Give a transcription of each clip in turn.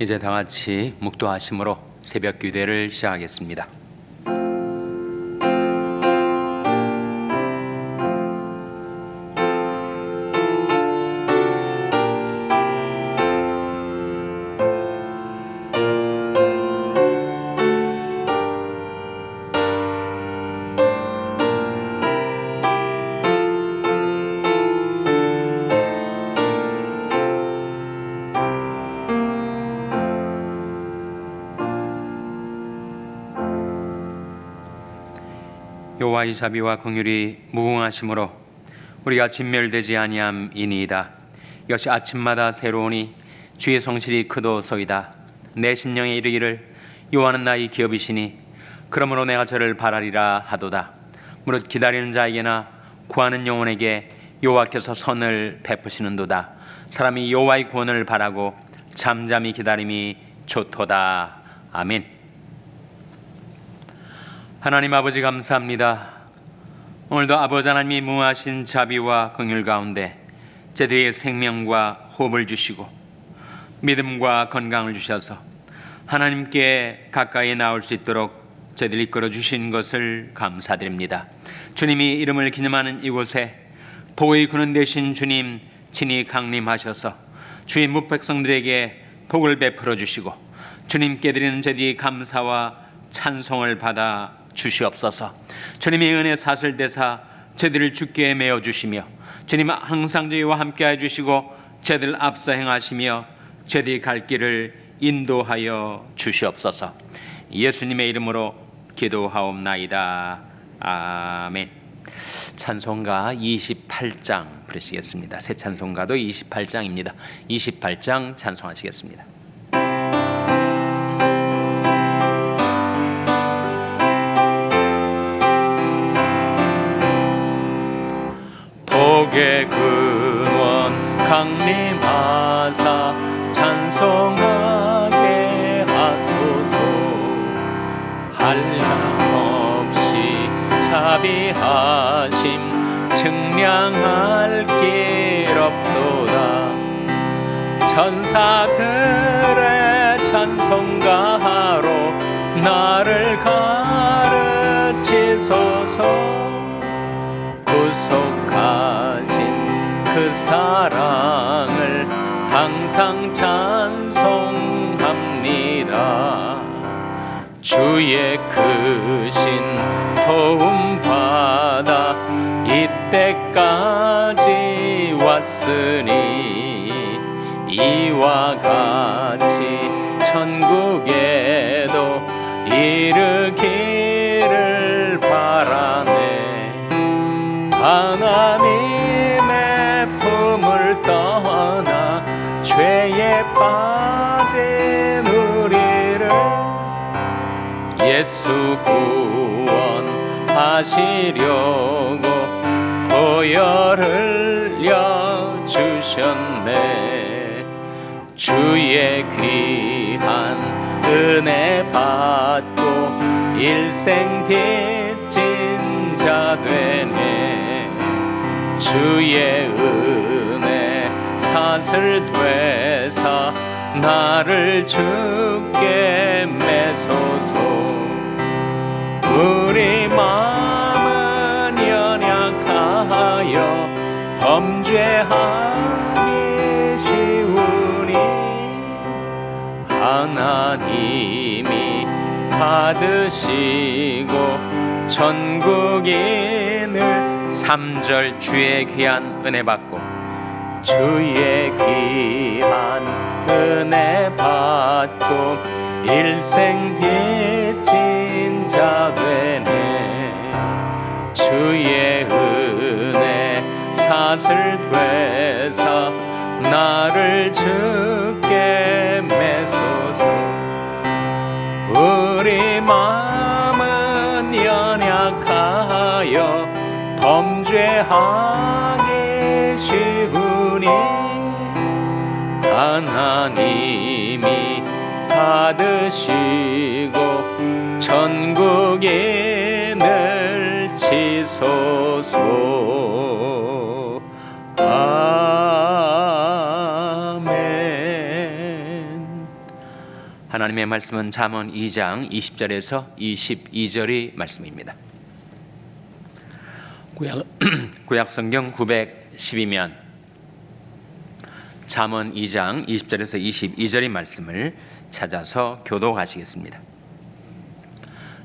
이제 다 같이 묵도하심으로 새벽 기도를 시작하겠습니다. 여호와의 자비와 긍휼이 무궁하심으로 우리가 진멸되지 아니함이니이다. 이것이 아침마다 새로우니 주의 성실이 크도소이다. 내 심령에 이르기를 여호와는 나의 기업이시니 그러므로 내가 저를 바라리라 하도다. 무릇 기다리는 자에게나 구하는 영혼에게 여호와께서 선을 베푸시는도다. 사람이 여호와의 구원을 바라고 잠잠히 기다림이 좋도다. 아멘. 하나님 아버지 감사합니다. 오늘도 아버지 하나님이 무하신 자비와 긍휼 가운데 제들의 생명과 호흡을 주시고 믿음과 건강을 주셔서 하나님께 가까이 나올 수 있도록 저들 이끌어 주신 것을 감사드립니다. 주님이 이름을 기념하는 이곳에 보의 근원 되신 주님 친히 강림하셔서 주의 묵백성들에게 복을 베풀어 주시고 주님께 드리는 저들이 감사와 찬송을 받아 주시옵소서. 주님의 은혜 사슬 대사 저들을 주께 메어 주시며 주님 항상 저희와 함께 해 주시고 저들 앞서 행하시며 저들이 갈 길을 인도하여 주시옵소서. 예수님의 이름으로 기도하옵나이다. 아멘. 찬송가 28장 부르시겠습니다. 새 찬송가도 28장입니다. 28장 찬송하시겠습니다. 복의 근원 강림하사 찬송하게 하소서. 한량없이 자비하심 측량할 길 없도다. 천사들의 찬송가로 나를 가르치소서. 구속하신 그 사랑을 항상 찬송합니다. 주의 크신 도움 받아 이때까지 왔으니 이와 같이 천국에 예수 구원하시려고 보혈을 여주셨네. 주의 귀한 은혜 받고 일생 빚진 자 되네. 주의 은혜 사슬 되사 나를 주께 매소서 우리 마음은 연약하여 범죄하기 쉬우니 하나님이 받으시고 천국인을 3절 주의 귀한 은혜 받고 주의 귀한 은혜 받고 일생 빚진 자 주의 은혜 사슬 되사 나를 주께 매소서. 우리 마음은 연약하여 범죄하기 쉬우니 하나님이 받으시고 천국인 을 치소서 아멘 하나님의 말씀은 잠언 2장 20절에서 22절의 말씀입니다. 구약, 구약 성경 912면 잠언 2장 20절에서 22절의 말씀을 찾아서 교도하시겠습니다.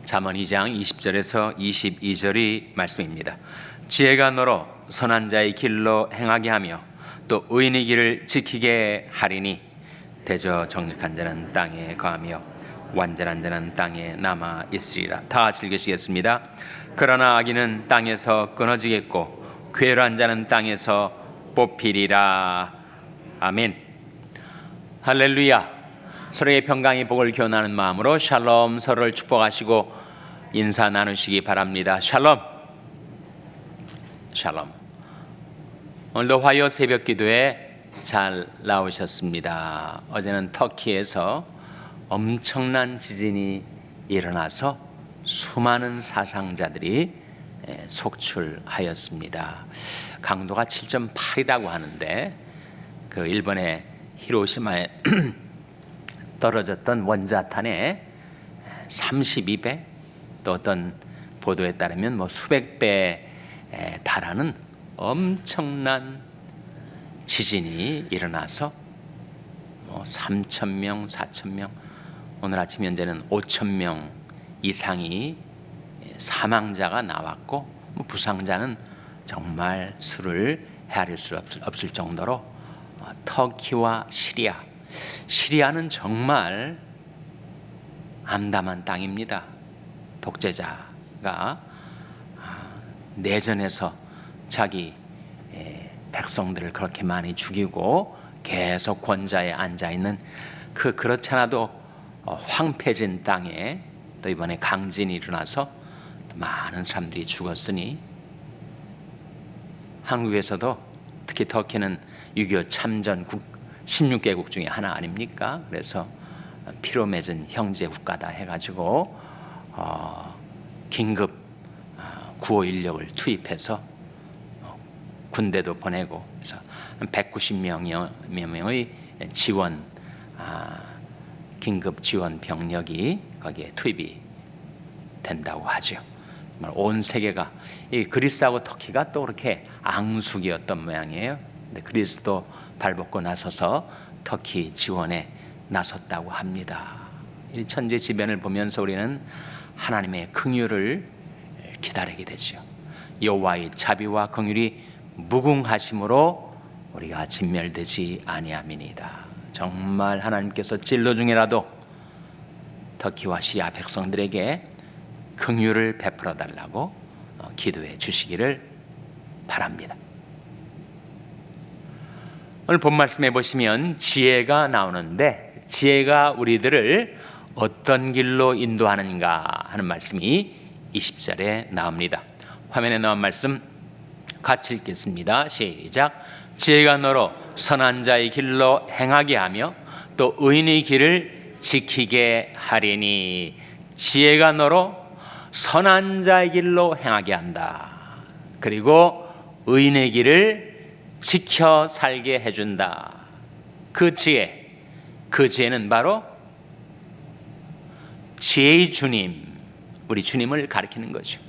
잠언 2장 20절에서 22절의 말씀입니다. 지혜가 너로 선한 자의 길로 행하게 하며 또 의인의 길을 지키게 하리니 대저 정직한 자는 땅에 거하며 완전한 자는 땅에 남아 있으리라. 다 같이 읽으시겠습니다. 그러나 악인은 땅에서 끊어지겠고 괴로한 자는 땅에서 뽑히리라. 아멘. 할렐루야. 서로의 평강의 복을 교훈하는 마음으로 샬롬 서로를 축복하시고 인사 나누시기 바랍니다. 샬롬. 샬롬. 오늘도 화요 새벽 기도에 잘 나오셨습니다. 어제는 터키에서 엄청난 지진이 일어나서 수많은 사상자들이 에, 속출하였습니다. 강도가 7.8이라고 하는데 그 일본의 히로시마에 떨어졌던 원자탄의 32배 또 어떤 보도에 따르면 뭐 수백 배에 달하는 엄청난 지진이 일어나서 뭐 3천 명, 4천 명, 오늘 아침 현재는 5천 명 이상이 사망자가 나왔고 뭐 부상자는 정말 수를 헤아릴 수 없을, 없을 정도로 어, 터키와 시리아, 시리아는 정말 암담한 땅입니다. 독재자가 아, 내전에서 자기 에, 백성들을 그렇게 많이 죽이고 계속 권좌에 앉아 있는 그 그렇잖아도 어, 황폐진 땅에 또 이번에 강진이 일어나서 많은 사람들이 죽었으니 한국에서도 특히 터키는 6.25 참전 국 16개국 중에 하나 아닙니까? 그래서 피로 맺은 형제 국가다 해가지고 어, 긴급 어, 구호 인력을 투입해서 어, 군대도 보내고 그래서 190명 명의 지원 아, 긴급 지원 병력이 거기에 투입이 된다고 하죠. 온 세계가 이 그리스하고 터키가 또 그렇게 앙숙이었던 모양이에요. 근데 그리스도 발벗고 나서서 터키 지원에 나섰다고 합니다. 이 천재 지변을 보면서 우리는 하나님의 긍휼을 기다리게 되죠. 여호와의 자비와 긍휼이 무궁하심으로 우리가 진멸되지 아니함이니이다. 정말 하나님께서 진로 중이라도 터키와 시리아 백성들에게 긍휼을 베풀어 달라고 어, 기도해 주시기를 바랍니다. 오늘 본 말씀해 보시면 지혜가 나오는데 지혜가 우리들을 어떤 길로 인도하는가 하는 말씀이 20절에 나옵니다. 화면에 나온 말씀 같이 읽겠습니다. 시작. 지혜가 너로 선한 자의 길로 행하게 하며 또 의인의 길을 지키게 하리니 지혜가 너로 선한 자의 길로 행하게 한다. 그리고 의인의 길을 지켜 살게 해준다. 그 지혜, 그 지혜는 바로 지혜의 주님, 우리 주님을 가리키는 거죠.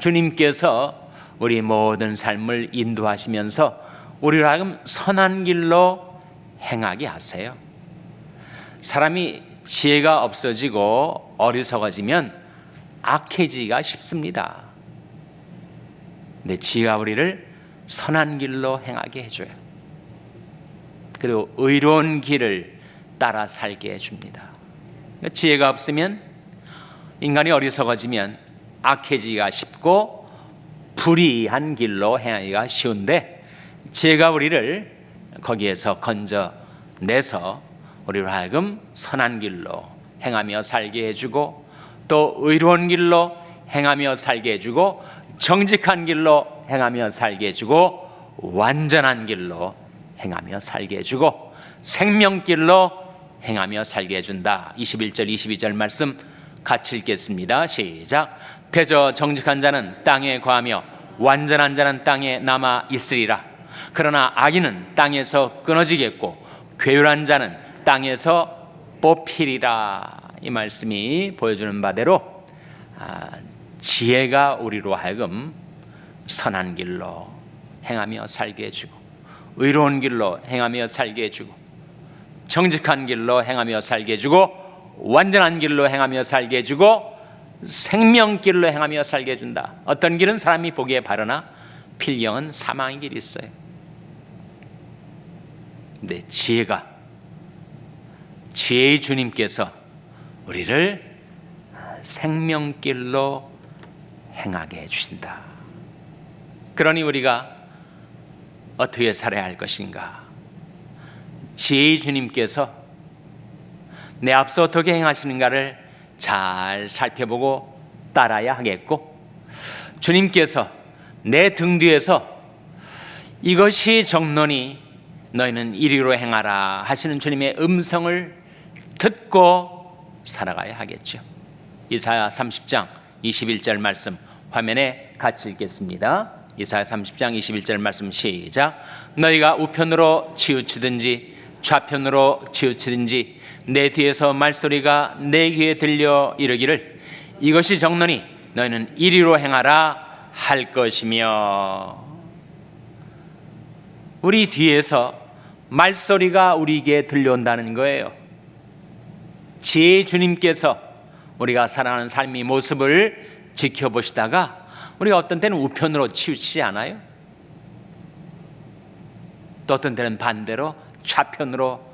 주님께서 우리 모든 삶을 인도하시면서 우리를 하여금 선한 길로 행하게 하세요. 사람이 지혜가 없어지고 어리석어지면 악해지기가 쉽습니다. 근데 지혜가 우리를 선한 길로 행하게 해줘요. 그리고 의로운 길을 따라 살게 해줍니다. 지혜가 없으면 인간이 어리석어지면 악해지기가 쉽고 불의한 길로 행하기가 쉬운데 지혜가 우리를 거기에서 건져내서 우리를 하여금 선한 길로 행하며 살게 해주고 또 의로운 길로 행하며 살게 해주고 정직한 길로 행하며 살게 해주고 완전한 길로 행하며 살게 해주고 생명길로 행하며 살게 해준다. 21절 22절 말씀 같이 읽겠습니다. 시작. 대저 정직한 자는 땅에 거하며 완전한 자는 땅에 남아 있으리라. 그러나 악인은 땅에서 끊어지겠고 괴율한 자는 땅에서 뽑히리라 이 말씀이 보여주는 바대로 아, 지혜가 우리로 하여금 선한 길로 행하며 살게 해주고 의로운 길로 행하며 살게 해주고 정직한 길로 행하며 살게 해주고 완전한 길로 행하며 살게 해주고 생명길로 행하며 살게 해준다. 어떤 길은 사람이 보기에 바르나 필경은 사망의 길이 있어요. 근데 지혜가 지혜의 주님께서 우리를 생명길로 행하게 해주신다. 그러니 우리가 어떻게 살아야 할 것인가? 지혜의 주님께서 내 앞서 어떻게 행하시는가를 잘 살펴보고 따라야 하겠고, 주님께서 내 등 뒤에서 이것이 정론이 너희는 이리로 행하라 하시는 주님의 음성을 듣고 살아가야 하겠죠. 이사야 30장 21절 말씀 화면에 같이 읽겠습니다. 이사야 30장 21절 말씀 시작. 너희가 우편으로 치우치든지 좌편으로 치우치든지 내 뒤에서 말소리가 내 귀에 들려 이르기를 이것이 정론이 너희는 이리로 행하라 할 것이며 우리 뒤에서 말소리가 우리에게 들려온다는 거예요. 지혜 주님께서 우리가 살아가는 삶의 모습을 지켜보시다가 우리가 어떤 때는 우편으로 치우치지 않아요? 또 어떤 때는 반대로 좌편으로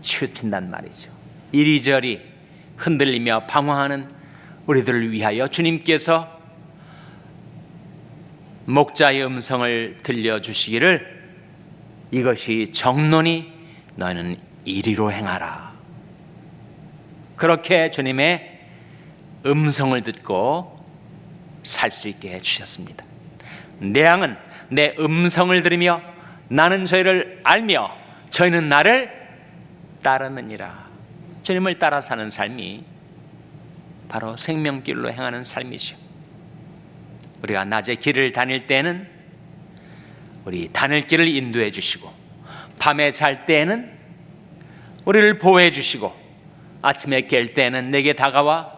치우친단 말이죠. 이리저리 흔들리며 방황하는 우리들을 위하여 주님께서 목자의 음성을 들려주시기를 이것이 정론이 너는 이리로 행하라. 그렇게 주님의 음성을 듣고 살 수 있게 해주셨습니다. 내 양은 내 음성을 들으며 나는 저희를 알며 저희는 나를 따르느니라. 주님을 따라 사는 삶이 바로 생명길로 행하는 삶이죠. 우리가 낮에 길을 다닐 때는 우리 다닐 길을 인도해 주시고 밤에 잘 때에는 우리를 보호해 주시고 아침에 깰 때는 내게 다가와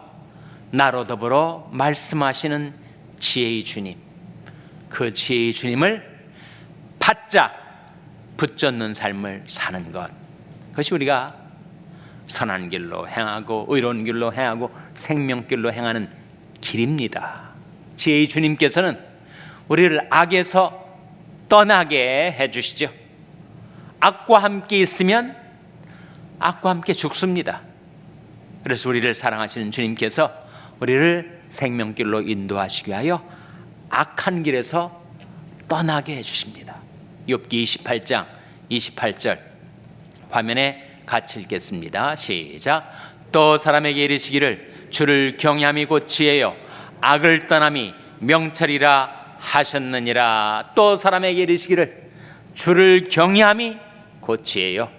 나로 더불어 말씀하시는 지혜의 주님 그 지혜의 주님을 바짝 붙잡는 삶을 사는 것 그것이 우리가 선한 길로 행하고 의로운 길로 행하고 생명길로 행하는 길입니다. 지혜의 주님께서는 우리를 악에서 떠나게 해 주시죠. 악과 함께 있으면 악과 함께 죽습니다. 그래서 우리를 사랑하시는 주님께서 우리를 생명길로 인도하시기 위하여 악한 길에서 떠나게 해 주십니다. 욥기 28장 28절 화면에 같이 읽겠습니다. 시작. 또 사람에게 이르시기를 주를 경외함이 곧 지혜요 악을 떠남이 명철이라 하셨느니라. 또 사람에게 이르시기를 주를 경외함이 곧 지혜요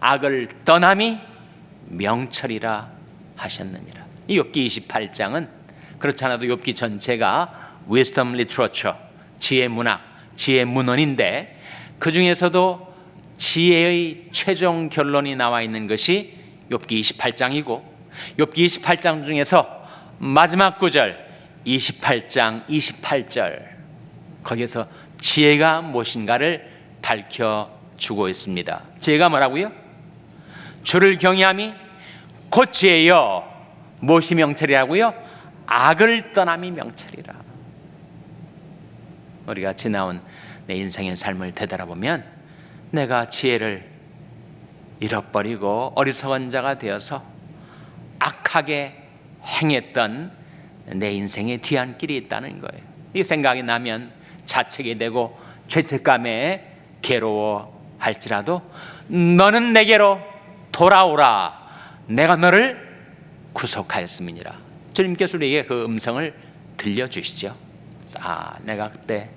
악을 떠남이 명철이라 하셨느니라. 이 욥기 28장은 그렇지 않아도 욥기 전체가 wisdom literature, 지혜 문학, 지혜 문헌인데 그 중에서도 지혜의 최종 결론이 나와 있는 것이 욥기 28장이고 욥기 28장 중에서 마지막 구절 28장 28절 거기서 지혜가 무엇인가를 밝혀 주고 있습니다. 지혜가 뭐라고요? 주를 경외함이 곧 지혜요. 무엇이 명철이라고요? 악을 떠남이 명철이라. 우리가 지나온 내 인생의 삶을 되돌아보면 내가 지혜를 잃어버리고 어리석은 자가 되어서 악하게 행했던 내 인생의 뒤안길이 있다는 거예요. 이 생각이 나면 자책이 되고 죄책감에 괴로워할지라도 너는 내게로 돌아오라. 내가 너를 구속하였음이니라. 주님께서 우리에게 그 음성을 들려주시죠. 아, 내가 그때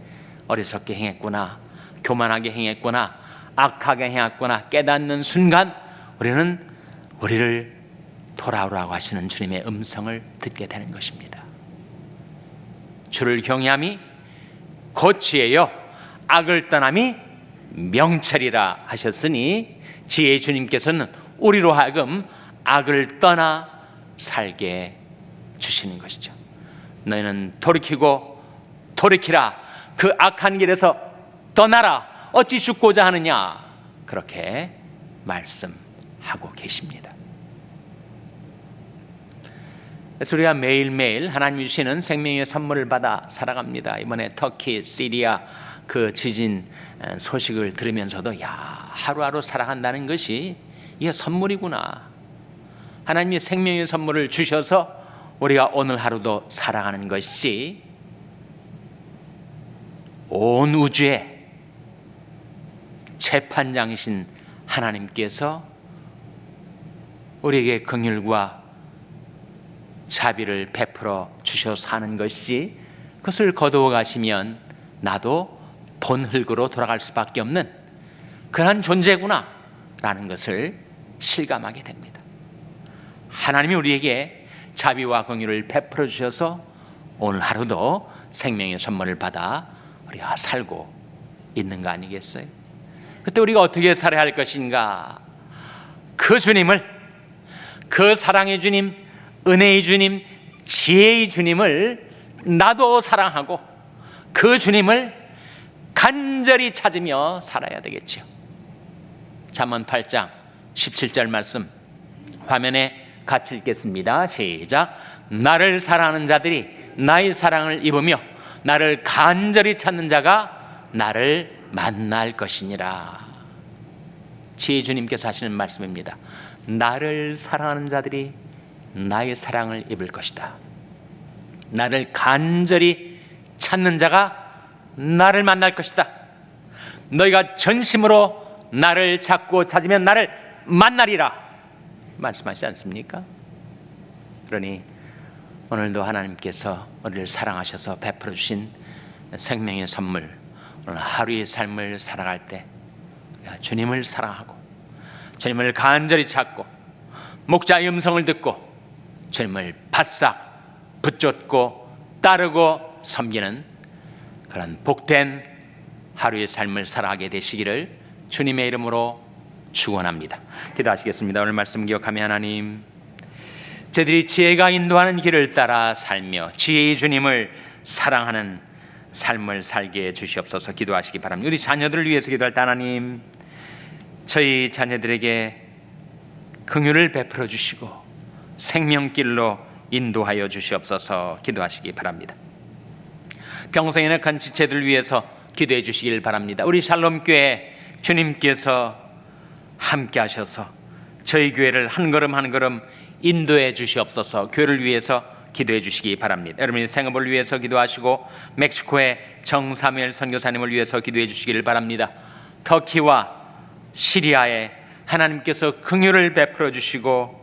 어리석게 행했구나. 교만하게 행했구나. 악하게 행했구나. 깨닫는 순간 우리는 우리를 돌아오라고 하시는 주님의 음성을 듣게 되는 것입니다. 주를 경외함이 고치예요. 악을 떠남이 명철이라 하셨으니 지혜 주님께서는 우리로 하여금 악을 떠나 살게 주시는 것이죠. 너희는 돌이키고 돌이키라 그 악한 길에서 떠나라 어찌 죽고자 하느냐 그렇게 말씀하고 계십니다. 우리가 매일매일 하나님 주시는 생명의 선물을 받아 살아갑니다. 이번에 터키, 시리아 그 지진 소식을 들으면서도 야 하루하루 살아간다는 것이 이게 선물이구나. 하나님이 생명의 선물을 주셔서 우리가 오늘 하루도 살아가는 것이 온 우주의 재판장이신 하나님께서 우리에게 긍휼과 자비를 베풀어 주셔서 사는 것이 그것을 거두어 가시면 나도 본 흙으로 돌아갈 수밖에 없는 그러한 존재구나 라는 것을 실감하게 됩니다. 하나님이 우리에게 자비와 긍휼을 베풀어 주셔서 오늘 하루도 생명의 선물을 받아 우리가 살고 있는 거 아니겠어요? 그때 우리가 어떻게 살아야 할 것인가? 그 주님을 그 사랑의 주님, 은혜의 주님, 지혜의 주님을 나도 사랑하고 그 주님을 간절히 찾으며 살아야 되겠죠. 잠언 8장 17절 말씀 화면에 같이 읽겠습니다. 시작. 나를 사랑하는 자들이 나의 사랑을 입으며 나를 간절히 찾는 자가 나를 만날 것이니라. 지혜 주님께서 하시는 말씀입니다. 나를 사랑하는 자들이 나의 사랑을 입을 것이다. 나를 간절히 찾는 자가 나를 만날 것이다. 너희가 전심으로 나를 찾고 찾으면 나를 만나리라. 말씀하시지 않습니까? 그러니 오늘도 하나님께서 우리를 사랑하셔서 베풀어 주신 생명의 선물 하루의 삶을 살아갈 때 주님을 사랑하고 주님을 간절히 찾고 목자의 음성을 듣고 주님을 바싹 붙잡고 따르고 섬기는 그런 복된 하루의 삶을 살아가게 되시기를 주님의 이름으로 축원합니다. 기도하시겠습니다. 오늘 말씀 기억하며 하나님 저들이 지혜가 인도하는 길을 따라 살며 지혜의 주님을 사랑하는 삶을 살게 해 주시옵소서 기도하시기 바랍니다. 우리 자녀들을 위해서 기도할 때 하나님 저희 자녀들에게 긍휼을 베풀어 주시고 생명길로 인도하여 주시옵소서 기도하시기 바랍니다. 평생에 낙한 지체들 위해서 기도해 주시길 바랍니다. 우리 샬롬 교회 주님께서 함께 하셔서 저희 교회를 한 걸음 한 걸음 인도해 주시옵소서 교회를 위해서 기도해 주시기 바랍니다. 여러분의 생업을 위해서 기도하시고 멕시코의 정사무엘 선교사님을 위해서 기도해 주시기를 바랍니다. 터키와 시리아에 하나님께서 긍휼을 베풀어 주시고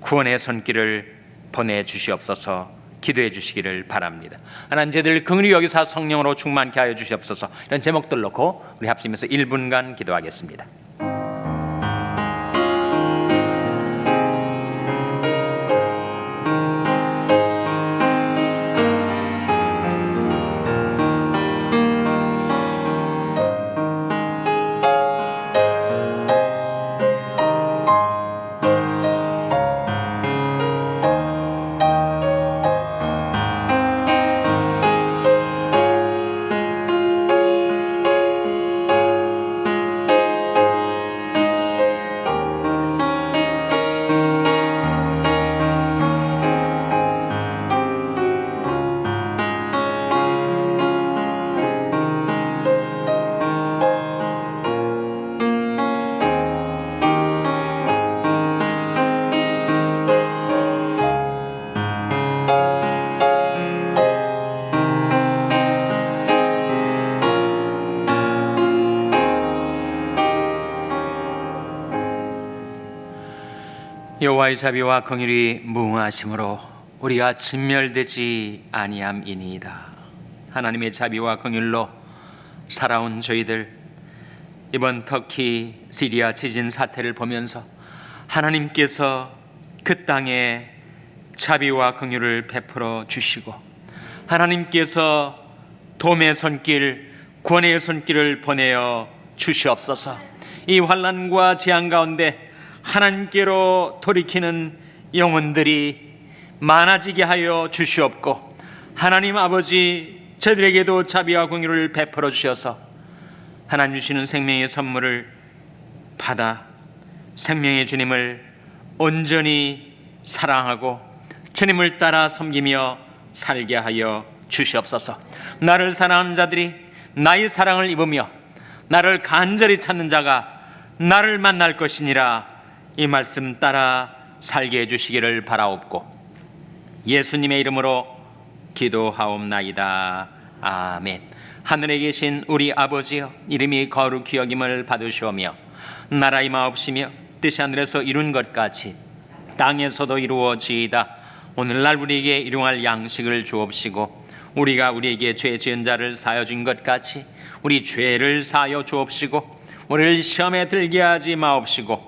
구원의 손길을 보내 주시옵소서 기도해 주시기를 바랍니다. 하나님 저들 긍휼히 여기서 성령으로 충만케 하여 주시옵소서 이런 제목들 놓고 우리 합심해서 1분간 기도하겠습니다. 여호와의 자비와 긍휼이 무궁하심으로 우리가 진멸되지 아니함이니이다. 하나님의 자비와 긍휼로 살아온 저희들 이번 터키 시리아 지진 사태를 보면서 하나님께서 그 땅에 자비와 긍휼을 베풀어 주시고 하나님께서 도움의 손길, 구원의 손길을 보내어 주시옵소서. 이 환란과 재앙 가운데 하나님께로 돌이키는 영혼들이 많아지게 하여 주시옵고 하나님 아버지 저들에게도 자비와 공유를 베풀어 주셔서 하나님 주시는 생명의 선물을 받아 생명의 주님을 온전히 사랑하고 주님을 따라 섬기며 살게 하여 주시옵소서. 나를 사랑하는 자들이 나의 사랑을 입으며 나를 간절히 찾는 자가 나를 만날 것이니라 이 말씀 따라 살게 해주시기를 바라옵고 예수님의 이름으로 기도하옵나이다. 아멘. 하늘에 계신 우리 아버지여 이름이 거룩히 여김을 받으시오며 나라 임하옵시며 뜻이 하늘에서 이룬 것 같이 땅에서도 이루어지이다. 오늘날 우리에게 일용할 양식을 주옵시고 우리가 우리에게 죄 지은 자를 사여 준 것 같이 우리 죄를 사여 주옵시고 우리를 시험에 들게 하지 마옵시고